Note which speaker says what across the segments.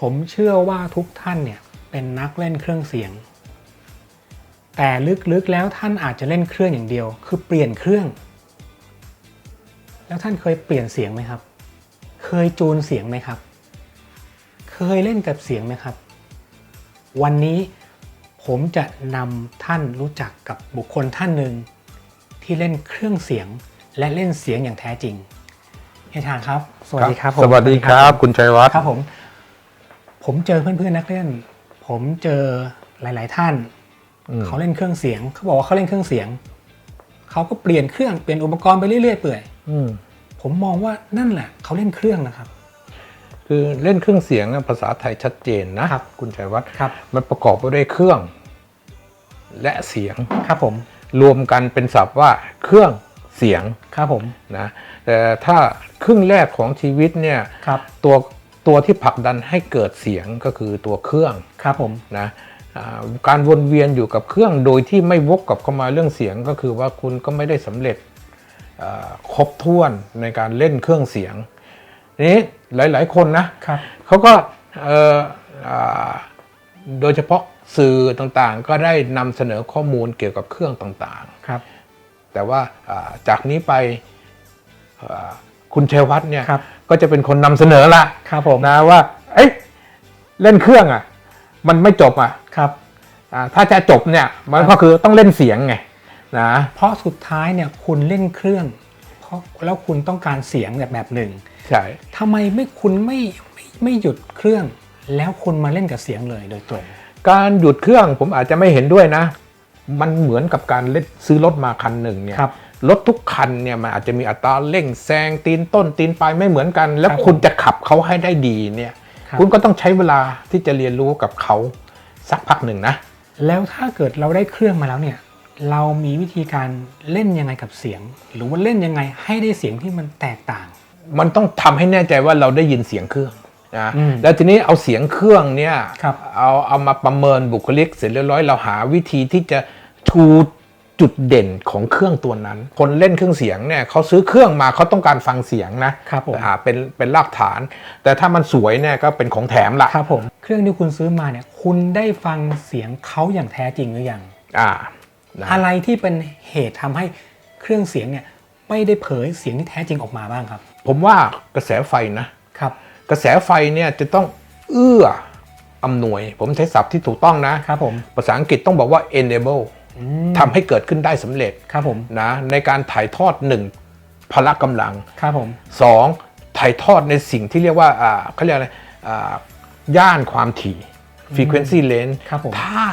Speaker 1: ผมเชื่อว่าทุกท่านเนี่ยเป็นนักเล่นเครื่องเสียง แต่ลึกๆแล้วท่านอาจจะเล่นเครื่องอย่างเดียว คือเปลี่ยนเครื่อง แล้วท่านเคยเปลี่ยนเสียงไหมครับ เคยจูนเสียงไหมครับ เคยเล่นกับเสียงไหมครับ วันนี้ผมจะนำท่านรู้จักกับบุคคลท่านหนึ่งที่เล่นเครื่องเสียงและเล่นเสียงอย่างแท้จริงเฮียชางครับ สวัสดีครับผม
Speaker 2: สวัสดีครับ คุณชัยวัฒน์
Speaker 1: ครับผม ผมเจอเพื่อนๆนักเล่น ผมเจอหลาย ๆ ท่าน
Speaker 2: อืม
Speaker 1: เขาเล่นเครื่องเสียง เขาบอกว่าเขาเล่นเครื่องเสียง เขาก็เปลี่ยนเครื่องเปลี่ยนอุปกรณ์ไปเรื่อยๆเปื่อย
Speaker 2: อืม
Speaker 1: ผมมองว่านั่นแหละเขาเล่นเครื่องนะครับ
Speaker 2: คือเล่นเครื่องเสียงเนี่ยภาษาไทยชัดเจนนะครับ คุณชัยวัฒน์
Speaker 1: ครับ
Speaker 2: มันประกอบไปด้วยเครื่อง และเสียง
Speaker 1: ครับผม
Speaker 2: รวมกันเป็นศัพท์ว่าเครื่องเสียง
Speaker 1: ครับผม
Speaker 2: นะแต่ถ้าครึ่งแรกของชีวิตเนี่ย
Speaker 1: ครับ
Speaker 2: ตัว ตัวที่ผลักดันให้เกิดเสียงก็คือตัวเครื่อง
Speaker 1: ครับผม
Speaker 2: นะอ่าการวนเวียนอยู่กับเครื่องโดยที่ไม่วกกลับเข้ามาเรื่องเสียงก็คือว่าคุณก็ไม่ได้สำเร็จอ่าครบถ้วนในการเล่นเครื่องเสียงนี้หลาย ๆ คนนะครับเขาก็เอ่ออ่าโดยเฉพาะสื่อต่างๆ ก็ได้นำเสนอข้อมูลเกี่ยวกับเครื่องต่าง
Speaker 1: ครับ
Speaker 2: ๆแต่ว่าอ่าจากนี้ไปอ่า คุณเชยวัฒน์เนี่ย
Speaker 1: ครับ
Speaker 2: ก็จะเป็นคนนำเสนอละ
Speaker 1: ครับผม
Speaker 2: นะว่า เอ้ยเล่นเครื่องอะ มันไม่จบอะ
Speaker 1: ครับ
Speaker 2: อ่าถ้าจะจบเนี่ยมันก็คือต้องเล่นเสียงไงนะ
Speaker 1: เพราะสุดท้ายเนี่ยคุณเล่นเครื่อง เพราะแล้วคุณต้องการเสียงแบบแบบหนึ่ง
Speaker 2: ใช่
Speaker 1: ทำไมไม่คุณไม่ไม่ไม่หยุดเครื่อง แล้วคุณมาเล่นกับเสียงเลยโดยตรง
Speaker 2: การหยุดเครื่องผมอาจจะไม่เห็นด้วยนะ มันเหมือนกับการเล่นซื้อรถมาคันหนึ่งเนี่ย
Speaker 1: ค รับ
Speaker 2: รถทุกคันเนี่ยมันอาจจะมีอัตราเร่งแซงตีนต้นตีนปลายไม่เหมือนกัน แล้ว
Speaker 1: ครับ
Speaker 2: คุณจะขับเขาให้ได้ดีเนี่ย
Speaker 1: ครับ
Speaker 2: คุณก็ต้องใช้เวลาที่จะเรียนรู้กับเขาสักพักหนึ่งนะ
Speaker 1: แล้วถ้าเกิดเราได้เครื่องมาแล้วเนี่ย เรามีวิธีการเล่นยังไงกับเสียง หรือว่าเล่นยังไงให้ได้เสียงที่มันแตกต่าง
Speaker 2: มันต้องทำให้แน่ใจว่าเราได้ยินเสียงเครื่องนะ
Speaker 1: อืม
Speaker 2: แล้วทีนี้เอาเสียงเครื่องเนี่ย
Speaker 1: ครับ
Speaker 2: เอาเอามาประเมินบุคลิกเสร็จเรียบร้อยเราหาวิธีที่จะชู จุดเด่นของเครื่องตัวนั้น คนเล่นเครื่องเสียงเนี่ยเขาซื้อเครื่องมาเขาต้องการฟังเสียงนะครับ
Speaker 1: ผม
Speaker 2: อ่าเป็นเป็นรากฐาน แต่ถ้ามันสวยเนี่ยก็เป็นของแถมละ
Speaker 1: ครับผมเครื่องที่คุณซื้อมาเนี่ยคุณได้ฟังเสียงเขาอย่างแท้จริงหรือยัง
Speaker 2: อ่านะ
Speaker 1: อะไรที่เป็นเหตุทำให้เครื่องเสียงเนี่ยไม่ได้เผยเสียงที่แท้จริงออกมาบ้างครับ
Speaker 2: ผมว่ากระแสไฟนะ
Speaker 1: ครับ
Speaker 2: กระแสไฟเนี่ยจะต้องเอื้ออำนวย ผมใช้ศัพท์ที่ถูกต้องนะ
Speaker 1: ครับผม
Speaker 2: ภาษาอังกฤษต้องบอกว่า enable
Speaker 1: อืม
Speaker 2: ทำให้เกิดขึ้นได้สำเร็จ
Speaker 1: ครับผม
Speaker 2: นะในการถ่ายทอดหนึ่งพละกำลัง
Speaker 1: ครับผม
Speaker 2: สองถ่ายทอดในสิ่งที่เรียกว่าอ่าเขาเรียกอะไรอ่าย่านความถี่ frequency range
Speaker 1: ครับผม
Speaker 2: ถ้า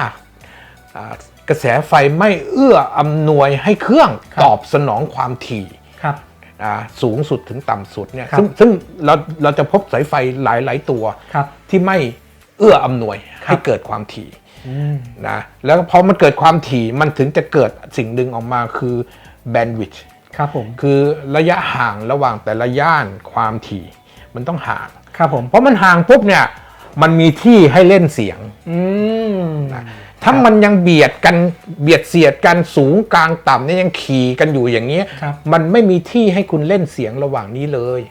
Speaker 2: อ่ากระแสไฟไม่เอื้ออำนวยให้เครื่อง
Speaker 1: ครับ
Speaker 2: ตอบสนองความถี่
Speaker 1: ครับ
Speaker 2: อ่าสูงสุดถึงต่ำสุดเนี่ย
Speaker 1: ครับ
Speaker 2: ซึ่งซึ่งเราเราจะพบสายไฟหลาย ๆ ตัว
Speaker 1: ครับ
Speaker 2: ที่ไม่เอื้ออำนวย
Speaker 1: ครับ
Speaker 2: ให้เกิดความถี่
Speaker 1: อืม
Speaker 2: นะแล้วพอมันเกิดความถี่มันถึงจะเกิดสิ่งหนึ่งออกมาคือ bandwidth
Speaker 1: ครับผม
Speaker 2: คือระยะห่างระหว่างแต่ละย่านความถี่ มันต้องห่าง
Speaker 1: ครับผม
Speaker 2: เพราะมันห่างปุ๊บเนี่ยมันมีที่ให้เล่นเสียง
Speaker 1: อืม
Speaker 2: ถ้ามันยังเบียดกันเบียดเสียดกันสูงกลางต่ำเนี่ยยังขี่กันอยู่อย่างเงี้ย
Speaker 1: ครับ
Speaker 2: มันไม่มีที่ให้คุณเล่นเสียงระหว่างนี้เลย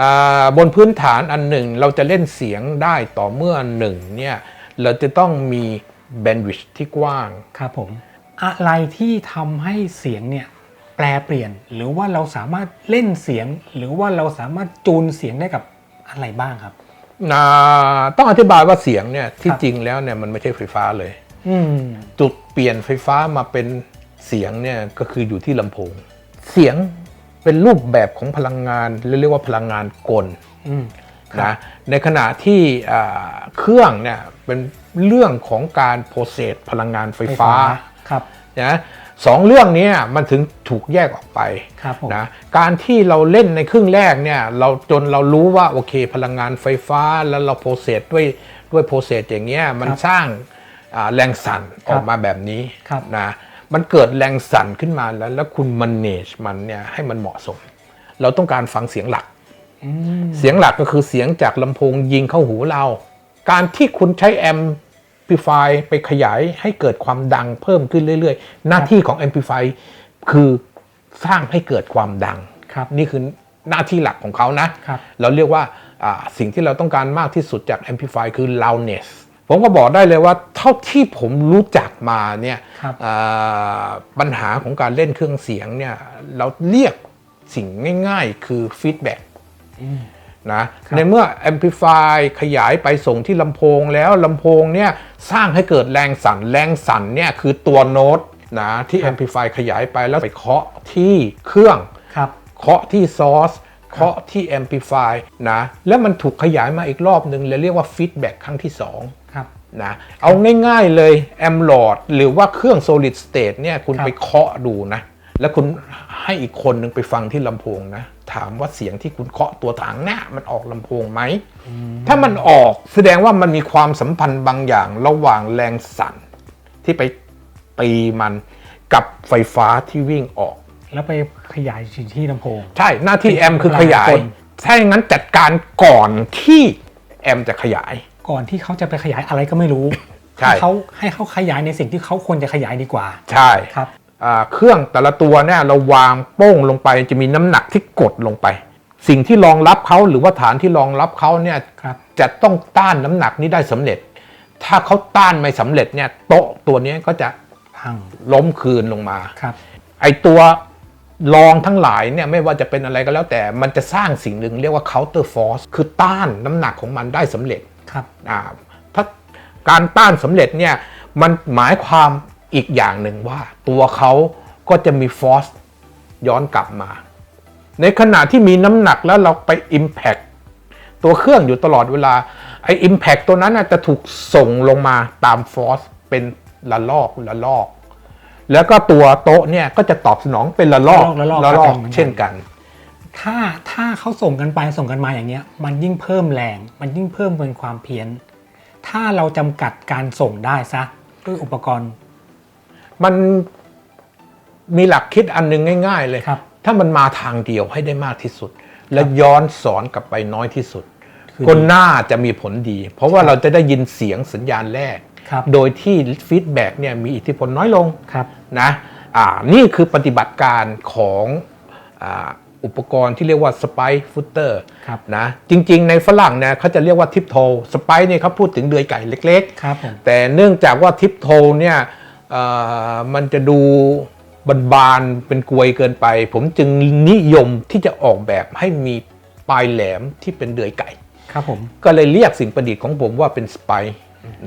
Speaker 2: อ่าบนพื้นฐานอันหนึ่งเราจะเล่นเสียงได้ต่อเมื่อหนึ่งเนี่ยเราจะต้องมี แบนด์วิดที่กว้าง
Speaker 1: ครับผม อะไรที่ทำให้เสียงเนี่ยแปลเปลี่ยน หรือว่าเราสามารถเล่นเสียง หรือว่าเราสามารถจูนเสียงได้กับอะไรบ้างครับ
Speaker 2: อ่าต้องอธิบายว่าเสียงเนี่ยที่
Speaker 1: ครับ
Speaker 2: จริงแล้วเนี่ยมันไม่ใช่ไฟฟ้าเลย
Speaker 1: อืม
Speaker 2: จุดเปลี่ยนไฟฟ้ามาเป็นเสียงเนี่ยก็คืออยู่ที่ลำโพง เสียงเป็นรูปแบบของพลังงานเรียกว่าพลังงานกล
Speaker 1: อืม
Speaker 2: นะในขณะที่อ่าเครื่องเนี่ย เป็นเรื่องของการโปรเซสพลังงานไฟฟ้า
Speaker 1: ครับ
Speaker 2: นะสองเรื่องเนี้มันถึงถูกแยกออกไป
Speaker 1: ครับผม
Speaker 2: นะการที่เราเล่นในครึ่งแรกเนี่ยเราจนเรารู้ว่าโอเค พลังงานไฟฟ้าแล้วเราโปรเซสด้วยด้วยโปรเซสอย่างเงี้ยมันสร้างอ่าแรงสั่นออกมาแบบนี้
Speaker 1: ครับ
Speaker 2: นะมันเกิดแรงสั่นขึ้นมาแล้ว แล้วคุณ manage มันเนี่ยให้มันเหมาะสม เราต้องการฟังเสียงหลัก
Speaker 1: อืม
Speaker 2: เสียงหลักก็คือเสียงจากลำโพงยิงเข้าหูเรา การที่คุณใช้แอมพลิฟายไปขยายให้เกิดความดังเพิ่มขึ้นเรื่อยๆ หน้าที่ของแอมพลิฟายคือสร้างให้เกิดความดัง
Speaker 1: ครับ
Speaker 2: นี่คือหน้าที่หลักของเขานะ
Speaker 1: ครับ
Speaker 2: เราเรียกว่าอ่าสิ่งที่เราต้องการมากที่สุดจาก amplify คือ loudness ผมก็บอกได้เลยว่าเท่าที่ผมรู้จักมาเนี่ย
Speaker 1: ครับ
Speaker 2: อ่าปัญหาของการเล่นเครื่องเสียงเนี่ยเราเรียกสิ่งง่ายๆคือ feedback นะในเมื่อ amplify ขยายไปส่งที่ลำโพงแล้วลำโพงเนี่ยสร้างให้เกิดแรงสั่นแรงสั่นเนี่ยคือตัวโน้ตนะที่ amplify ขยายไปแล้วไปเคาะที่เครื่อง
Speaker 1: ครับ
Speaker 2: เคาะที่ซอสเคาะที่ amplify นะแล้วมันถูกขยายมาอีกรอบหนึ่งเลยเรียกว่า feedback ครั้งที่2
Speaker 1: ครับ
Speaker 2: นะเอาง่ายๆเลยแอมโหลดหรือว่าเครื่อง solid state เนี่ยคุณ
Speaker 1: ครับ
Speaker 2: ไปเคาะดูนะ แล้วคุณให้อีกคนหนึ่งไปฟังที่ลำโพงนะ ถามว่าเสียงที่คุณเคาะตัวถังเนี่ยมันออกลำโพงไหม ถ้ามันออกแสดงว่ามันมีความสัมพันธ์บางอย่างระหว่างแรงสั่นที่ไปตีมันกับไฟฟ้าที่วิ่งออก
Speaker 1: แล้วไปขยายที่ลำโพง
Speaker 2: ใช่หน้าที่แอมคือขยาย
Speaker 1: พลังงานกล
Speaker 2: ถ้าอย่างนั้นจัดการก่อนที่แอมจะขยาย
Speaker 1: ก่อนที่เขาจะไปขยายอะไรก็ไม่รู้
Speaker 2: ใช่
Speaker 1: ให้เขาให้เขาขยายในสิ่งที่เขาควรจะขยายดีกว่า
Speaker 2: ใช่
Speaker 1: ครับ
Speaker 2: อ่า เครื่องแต่ละตัวเนี่ยเราวางโป้งลงไปจะมีน้ำหนักที่กดลงไป สิ่งที่รองรับเขาหรือว่าฐานที่รองรับเขาเนี่ย
Speaker 1: ครับ
Speaker 2: จะต้องต้านน้ำหนักนี้ได้สำเร็จ ถ้าเขาต้านไม่สำเร็จเนี่ยโต๊ะตัวนี้ก็จะ
Speaker 1: พัง
Speaker 2: ล้มคืนลงมา
Speaker 1: ครับ
Speaker 2: ไอตัวรองทั้งหลายเนี่ยไม่ว่าจะเป็นอะไรก็แล้วแต่มันจะสร้างสิ่งหนึ่งเรียกว่า counter force คือต้านน้ำหนักของมันได้สำเร็จ
Speaker 1: ครับ
Speaker 2: อ่าถ้าการต้านสำเร็จเนี่ยมันหมายความ อีกอย่างหนึ่งว่า ตัวเขาก็จะมีฟอสย้อนกลับมา ในขณะที่มีน้ำหนักแล้วเราไป Impact ตัวเครื่องอยู่ตลอดเวลาไอ้ Impact ตัวนั้นน่ะจะถูกส่งลงมาตามฟอสเป็นละลอกละลอก แล้วก็ตัวโต๊ะเนี่ยก็จะตอบสนองเป็นละลอก
Speaker 1: ละลอก
Speaker 2: ละลอก
Speaker 1: เหมือนกัน
Speaker 2: เช่นกัน
Speaker 1: ถ้าถ้าเขาส่งกันไปส่งกันมาอย่างเงี้ย มันยิ่งเพิ่มแรง มันยิ่งเพิ่มเป็นความเพี้ยน ถ้าเราจำกัดการส่งได้ซะด้วยอุปกรณ์
Speaker 2: มันมีหลักคิดอันหนึงง่าย ๆ เลย
Speaker 1: ครับ
Speaker 2: ถ้ามันมาทางเดียวให้ได้มากที่สุด และย้อนสอนกลับไปน้อยที่สุด
Speaker 1: คือ
Speaker 2: ก็น่าจะมีผลดี เพราะว่าเราจะได้ยินเสียงสัญญาณแรก
Speaker 1: ครับ
Speaker 2: โดยที่ฟีดแบ็กเนี่ยมีอิทธิพลน้อยลง
Speaker 1: ครับ
Speaker 2: นะอ่านี่คือปฏิบัติการของอาอุปกรณ์ที่เรียกว่าสไปฟุตเตอร์
Speaker 1: ครับ
Speaker 2: นะจริงๆ ในฝรั่งเนี่ยเขาจะเรียกว่าทิปโทสไปเนี่ยเขาพูดถึงเดือยไก่เล็กๆ
Speaker 1: ครับผม
Speaker 2: แต่เนื่องจากว่าทิปโทเนี่ยเอ่อ มันจะดูบานๆเป็นกลวยเกินไป ผมจึงนิยมที่จะออกแบบให้มีปลายแหลมที่เป็นเดือยไก่
Speaker 1: ครับผม
Speaker 2: ก็เลยเรียกสิ่งประดิษฐ์ของผมว่าเป็นสไป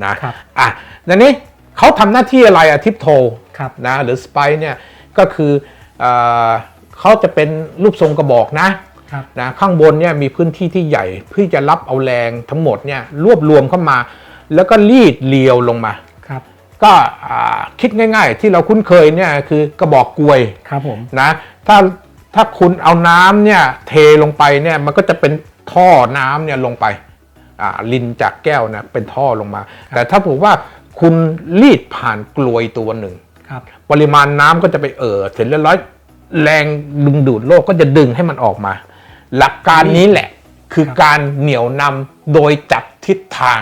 Speaker 2: นะครับอะนันนี้เขาทำหน้าที่อะไรอะทิปโท
Speaker 1: ครับ
Speaker 2: นะหรือสไปเนี่ยก็คือเออเขาจะเป็นรูปทรงกระบอกนะ
Speaker 1: ครับ
Speaker 2: นะข้างบนเนี่ยมีพื้นที่ที่ใหญ่เพื่อจะรับเอาแรงทั้งหมดเนี่ยรวบรวมเข้ามา แล้วก็รีดเลียวลงมา
Speaker 1: ครับ
Speaker 2: ก็อ่าคิดง่าย ๆ ที่เราคุ้นเคยเนี่ยคือกระบอกกลวย
Speaker 1: ครับผม
Speaker 2: นะถ้าถ้าคุณเอาน้ำเนี่ยเทลงไปเนี่ยมันก็จะเป็นท่อน้ำเนี่ยลงไปอ่าลินจากแก้วนะเป็นท่อลงมา แต่ถ้าผมว่าคุณรีดผ่านกลวยตัวหนึ่ง
Speaker 1: ครับ
Speaker 2: ปริมาณน้ำก็จะไปเอ่อเสร็จแล้วร้อยแรงดึงดูดโลกก็จะดึงให้มันออกมา หลักการนี้แหละคือ
Speaker 1: ครับ
Speaker 2: การเหนี่ยวนำโดยจับทิศทาง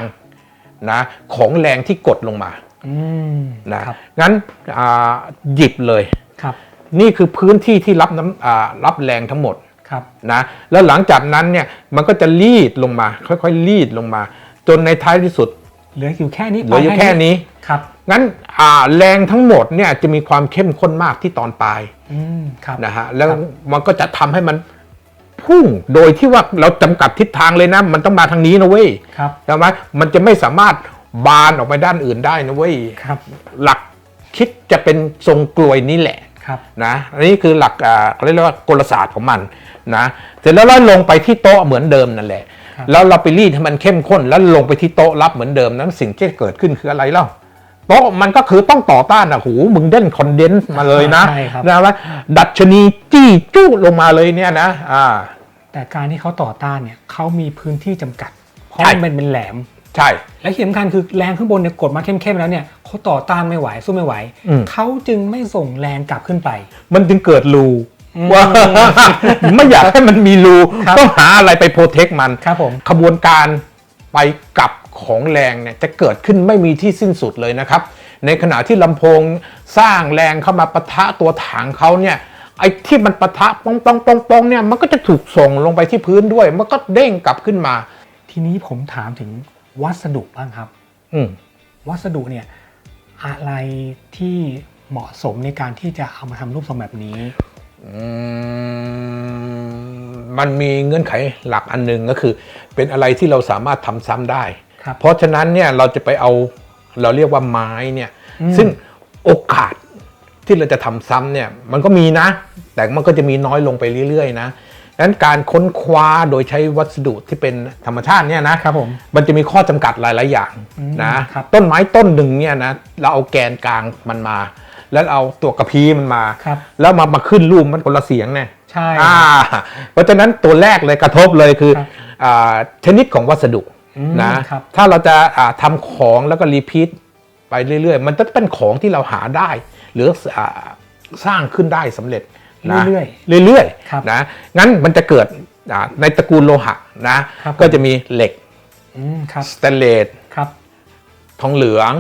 Speaker 2: นะของแรงที่กดลงมา
Speaker 1: อืม
Speaker 2: นะครับงั้นอ่าหยิบเลย
Speaker 1: ครับ
Speaker 2: นี่คือพื้นที่ที่รับน้ำอ่ารับแรงทั้งหมด
Speaker 1: ครับ
Speaker 2: นะแล้วหลังจากนั้นเนี่ยมันก็จะรีดลงมา ค่อยๆรีดลงมา จนในท้ายที่สุด
Speaker 1: เหลืออยู่แค่นี้
Speaker 2: เหลืออยู่แค่นี้
Speaker 1: ครับ
Speaker 2: งั้นอ่าแรงทั้งหมดเนี่ยจะมีความเข้มข้นมากที่ตอนปลาย
Speaker 1: อืมครับ
Speaker 2: นะฮะแล้วมันก็จะทำให้มันพุ่งโดยที่ว่าเราจำกัดทิศทางเลยนะ มันต้องมาทางนี้นะเว้ย
Speaker 1: ครับ
Speaker 2: ใช่ไหมมันจะไม่สามารถ บานออกไปด้านอื่นได้นะเว้ย
Speaker 1: ครับ
Speaker 2: หลักคิดจะเป็นทรงกลวยนี่แหละ
Speaker 1: ครับ
Speaker 2: นะอันนี้คือหลักอ่าเขาเรียกว่ากลศาสตร์ของมันนะเสร็จแล้วเราลงไปที่โต๊ะเหมือนเดิมนั่นแหละ
Speaker 1: ครับ
Speaker 2: แล้วเราไปรีดให้มันเข้มข้น แล้วลงไปที่โต๊ะรับเหมือนเดิมนั้นสิ่งที่เกิดขึ้นคืออะไรเล่าโต๊ะมันก็คือต้องต่อต้านอะหูมึงเด่นคอนเดนซ์มาเลยนะ
Speaker 1: ใช่ครับ
Speaker 2: นะว่าดัชนีจี้จู้ลงมาเลยเนี่ยนะอ่า
Speaker 1: แต่การที่เขาต่อต้านเนี่ยเขามีพื้นที่จำกัด เพราะ
Speaker 2: ใช่
Speaker 1: มันเป็นแหลม
Speaker 2: ใช่
Speaker 1: และที่สำคัญคือแรงข้างบนเนี่ยกดมาเข้มๆแล้วเนี่ยเขาต่อต้านไม่ไหวสู้ไม่ไหว
Speaker 2: อืม
Speaker 1: เขาจึงไม่ส่งแรงกลับขึ้นไป
Speaker 2: มันจึงเกิดรู
Speaker 1: อืม
Speaker 2: ว่า ไม่อยากให้มันมีรู
Speaker 1: ครับ
Speaker 2: ต้องหาอะไรไปโปรเทคมัน
Speaker 1: ครับผม
Speaker 2: ขบวนการไปกลับของแรงเนี่ยจะเกิดขึ้นไม่มีที่สิ้นสุดเลยนะครับ ในขณะที่ลำโพงสร้างแรงเข้ามาปะทะตัวถังเขาเนี่ยไอ้ที่มันปะทะปองปองปองปองเนี่ยมันก็จะถูกส่งลงไปที่พื้นด้วย มันก็เด้งกลับขึ้นมา
Speaker 1: ทีนี้ผมถามถึง วัสดุบ้างครับ
Speaker 2: อืม
Speaker 1: วัสดุเนี่ยอะไรที่เหมาะสมในการที่จะเอามาทำรูปทรงแบบนี้
Speaker 2: อืมมันมีเงื่อนไขหลักอันหนึ่งก็คือ เป็นอะไรที่เราสามารถทำซ้ำได้
Speaker 1: ครับ
Speaker 2: เพราะฉะนั้นเนี่ยเราจะไปเอาเราเรียกว่าไม้เนี่ย
Speaker 1: อืม
Speaker 2: ซึ่งโอกาสที่เราจะทำซ้ำเนี่ย มันก็มีนะ แต่มันก็จะมีน้อยลงไปเรื่อยๆนะดัง นั้นการค้นคว้าโดยใช้วัสดุที่เป็นธรรมชาติเนี่ยนะครับ
Speaker 1: ผม
Speaker 2: มันจะมีข้อจำกัดหลาย ๆ อย่าง
Speaker 1: อืม
Speaker 2: นะครับต้นไม้ต้นหนึ่งเนี่ยนะเราเอาแกนกลางมันมา แล้วเอาตัวกระพี้มันมา
Speaker 1: ครับ
Speaker 2: แล้วมามาขึ้นรูปมันคนละเสียงเนี่ย
Speaker 1: ใช่
Speaker 2: อ่าเพราะฉะนั้นตัวแรกเลยกระทบเลยคือ
Speaker 1: ครับ
Speaker 2: อาชนิดของวัสดุ
Speaker 1: อืม
Speaker 2: นะครับถ้าเราจะอ่าทำของแล้วก็รีพีทไปเรื่อย ๆ มันจะเป็นของที่เราหาได้ หรืออาสร้างขึ้นได้สำเร็จ นะ
Speaker 1: เรื่อย
Speaker 2: เรื่อย
Speaker 1: ครับ
Speaker 2: ๆนะงั้นมันจะเกิดอ่าในตระกูลโลหะนะครับก็จะมีเหล็ก
Speaker 1: อืมครับ
Speaker 2: สแตนเลส
Speaker 1: ครับ
Speaker 2: ทองเหลือง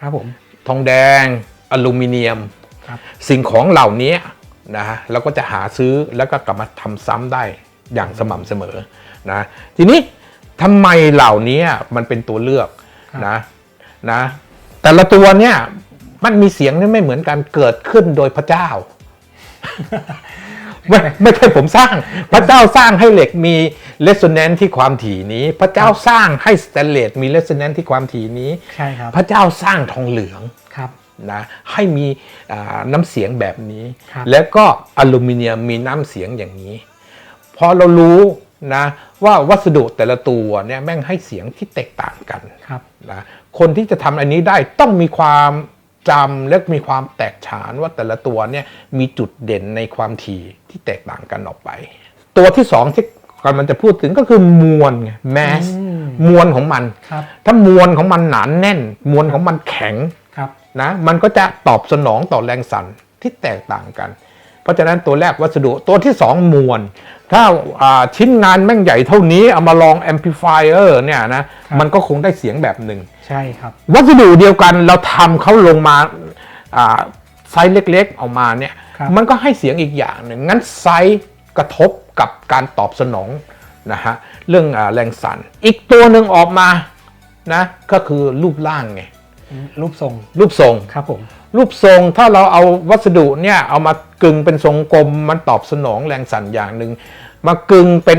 Speaker 1: ครับผม
Speaker 2: ทองแดง อลูมิเนียม
Speaker 1: ครับ
Speaker 2: สิ่งของเหล่านี้นะฮะเราก็จะหาซื้อแล้วก็กลับมาทำซ้ำได้อย่างสม่ำเสมอนะทีนี้ทำไมเหล่านี้มันเป็นตัวเลือก
Speaker 1: ครับ
Speaker 2: นะนะแต่ละตัวเนี่ยมันมีเสียงที่ไม่เหมือนกันเกิดขึ้นโดยพระเจ้า ไม่ไม่ใช่ผมสร้าง พระเจ้าสร้างให้เหล็กมีเ e ส o น a น t ที่ความถี่นี้ พระเจ้าสร้างให้สแตนเลสมีเ e ส o น a น t ที่ความถี่นี้
Speaker 1: ใช่ครับ
Speaker 2: พระเจ้าสร้างทองเหลือง
Speaker 1: ครับ
Speaker 2: นะให้มีอ่าน้ำเสียงแบบนี้
Speaker 1: ครับ
Speaker 2: แล้วก็อลูมิเนียมมีน้ำเสียงอย่างนี้ พอเรารู้นะว่าวัสดุแต่ละตัวเนี่ยแม่งให้เสียงที่แตกต่างกัน
Speaker 1: ครับ
Speaker 2: นะคนที่จะทำอันนี้ได้ต้องมีความ จำและมีความแตกฉานว่าแต่ละตัวเนี่ยมีจุดเด่นในความถี่ที่แตกต่างกันออกไป ตัวที่สองที่กำลังจะพูดถึงก็คือมวลไงแมส
Speaker 1: อืม
Speaker 2: มวลของมัน
Speaker 1: ครับ
Speaker 2: ถ้ามวลของมันหนานแน่น มวลของมันแข็ง
Speaker 1: ครับ
Speaker 2: นะมันก็จะตอบสนองต่อแรงสั่นที่แตกต่างกัน เพราะฉะนั้นตัวแรกวัสดุตัวที่สองมวล ถ้าอ่าชิ้นงานแม่งใหญ่เท่านี้เอามาลองแอมพลิฟายเออร์เนี่ยนะมันก็คงได้เสียงแบบหนึ่ง
Speaker 1: ใช่ครับ
Speaker 2: วัสดุเดียวกันเราทำเขาลงมาอ่าไซส์เล็กๆออกมาเนี่ย
Speaker 1: ครับ
Speaker 2: มันก็ให้เสียงอีกอย่างหนึ่งงั้นไซส์กระทบกับการตอบสนองนะฮะเรื่องอาแรงสั่นอีกตัวหนึ่งออกมานะก็คือรูปร่างไง
Speaker 1: อืมรูปทรง
Speaker 2: รูปทรง
Speaker 1: ครับผม
Speaker 2: รูปทรงถ้าเราเอาวัสดุเนี่ยเอามากึงเป็นทรงกลมมันตอบสนองแรงสั่นอย่างหนึ่งมากึงเป็น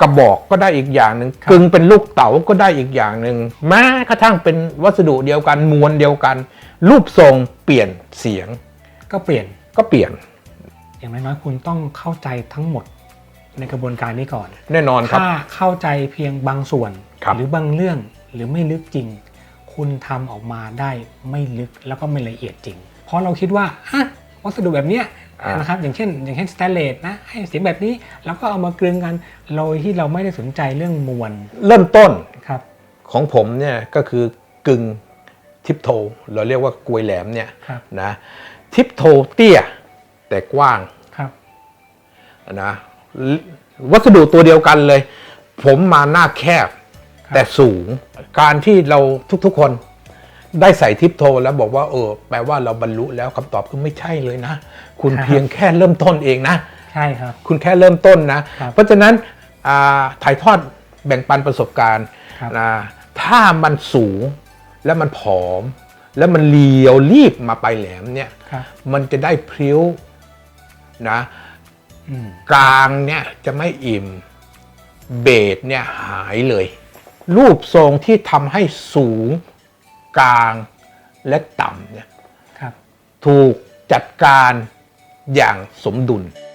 Speaker 2: กระบอกก็ได้อีกอย่างหนึ่ง
Speaker 1: ครับ
Speaker 2: กึงเป็นลูกเต๋าก็ได้อีกอย่างหนึ่งแม้กระทั่งเป็นวัสดุเดียวกันมวลเดียวกัน รูปทรงเปลี่ยนเสียง
Speaker 1: ก็เปลี่ยน
Speaker 2: ก็เปลี่ยน
Speaker 1: อย่างน้อยๆคุณต้องเข้าใจทั้งหมดในกระบวนการนี้ก่อน
Speaker 2: แน่นอนครับ
Speaker 1: ถ้าเข้าใจเพียงบางส่วน
Speaker 2: ครับ
Speaker 1: หรือบางเรื่องหรือไม่ลึกจริง คุณทำออกมาได้ไม่ลึกแล้วก็ไม่ละเอียดจริง เพราะเราคิดว่าอะวัสดุแบบเนี้ย
Speaker 2: อ่า น
Speaker 1: นะครับอย่างเช่น อย่างเช่นสแตนเลสนะให้เสียงแบบนี้แล้วก็เอามากลึงกันโดยที่เราไม่ได้สนใจเรื่องมวล
Speaker 2: เริ่มต้น
Speaker 1: ครับ
Speaker 2: ของผมเนี่ยก็คือกึงทิปโทเราเรียกว่ากลวยแหลมเนี่ย
Speaker 1: ครับ
Speaker 2: นะทิปโทเตี้ยแต่กว้าง
Speaker 1: ครับ
Speaker 2: นะวัสดุตัวเดียวกันเลย ผมมาหน้าแคบ
Speaker 1: ครับ
Speaker 2: แต่สูงการที่เราทุกๆคน ได้ใส่ทิปโทแล้วบอกว่าเออแปลว่าเราบรรลุแล้วคำตอบคือไม่ใช่เลยนะ คุณเพียงแค่เริ่มต้นเองนะ
Speaker 1: ใช่ครับ
Speaker 2: คุณแค่เริ่มต้นนะ
Speaker 1: ครับ
Speaker 2: เพราะฉะนั้นอ่าถ่ายทอดแบ่งปันประสบการณ์
Speaker 1: ครับ
Speaker 2: นะถ้ามันสูงแล้วมันผอม แล้วมันเลียวรีบมาไปลายแหลมเนี่ย
Speaker 1: ครับ
Speaker 2: มันจะได้พริ้วนะ
Speaker 1: อืม
Speaker 2: กลางเนี่ยจะไม่อิ่มเบสเนี่ยหายเลย รูปทรงที่ทำให้สูง กลางและต่ำเนี่ย
Speaker 1: ครับ
Speaker 2: ถูกจัดการอย่างสมดุล
Speaker 1: ค